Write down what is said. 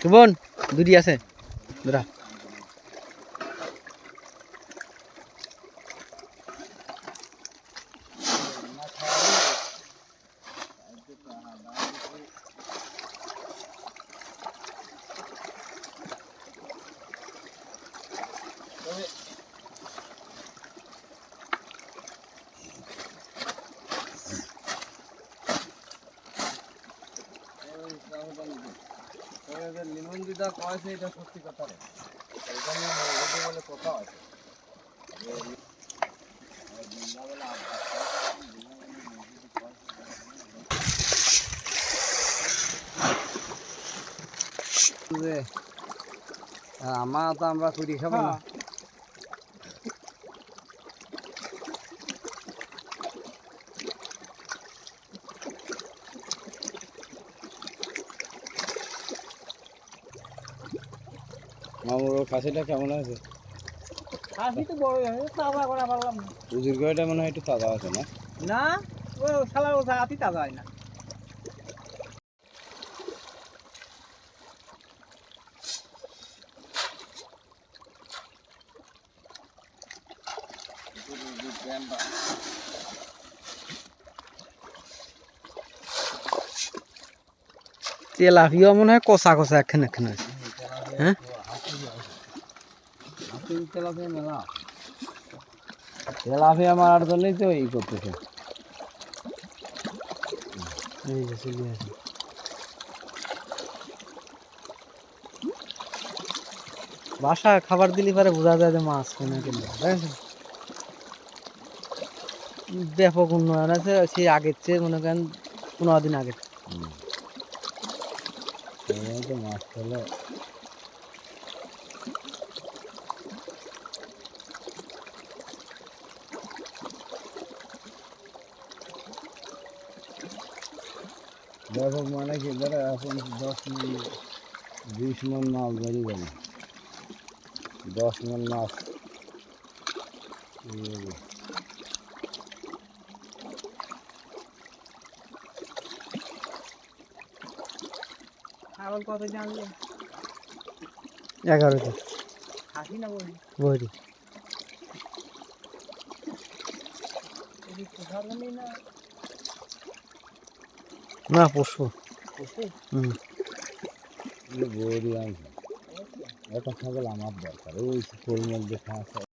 সুবন দুটি আছে। ধরা লিমন দিদা কয়েছে এটা সত্যি কথা রে এখানে বলে কথা আছে আমার তো আমরা কুড়ি খাব না। মামুর খাসিটা কেমন আছে? খাসি তো বড় হয়ে তাজা করা পারলাম না উজির গড়িটা মনে হয় একটু তাজা আছে না? না ও শালা ও জাতি তাজা হয় না। তেলাপিও মনে হয় কষা কষা একখানে একখানে আছে। হ্যাঁ? হাতির তেলাপিয়া মেলা। তেলাপিয়া মারার জন্যই তো ই করতেছে। এই যে চলে আসে। বাসা খাবার দিলে পারে বোঝা যায় যে মাছ কোনে কিনবে দেখেছেন ব্যাপক উন্নয়ন আছে সেই আগের চেয়ে মনে করেন পনেরো দিন আগে এই তো মাছ খেলে ব্যাপক মানে কি ধরো এখন দশ মন বিশ মন মাছ ধরি গেল। দশ মন মাছ কত জানলে? এগারোটা। খাসি না বলি বলি না। পশু। হুম। বৌদি একটা ছাগল আমার দরকার ওই ফুল মধ্যে খাওয়া